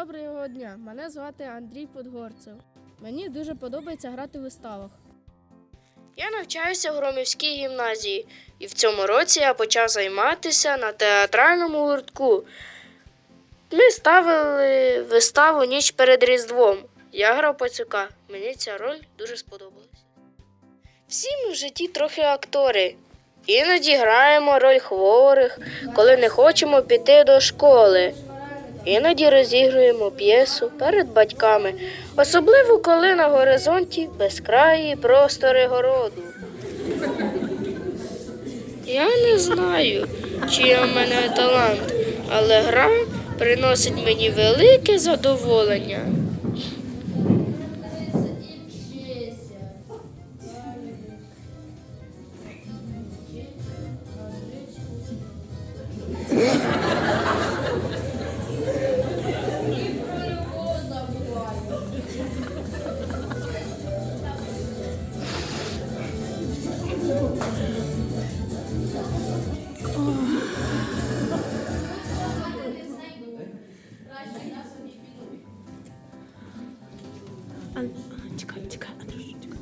Доброго дня! Мене звати Андрій Подгорцев. Мені дуже подобається грати в виставах. Я навчаюся в Громівській гімназії, і в цьому році я почав займатися на театральному гуртку. Ми ставили виставу ніч перед Різдвом. Я грав пацюка. Мені ця роль дуже сподобалась. Всі ми в житті трохи актори. Іноді граємо роль хворих, коли не хочемо піти до школи. Іноді розігруємо п'єсу перед батьками, особливо коли на горизонті безкраї простори городу. Я не знаю, чи є в мене талант, але гра приносить мені велике задоволення. Чекай, чекай, Андрюш, чекай.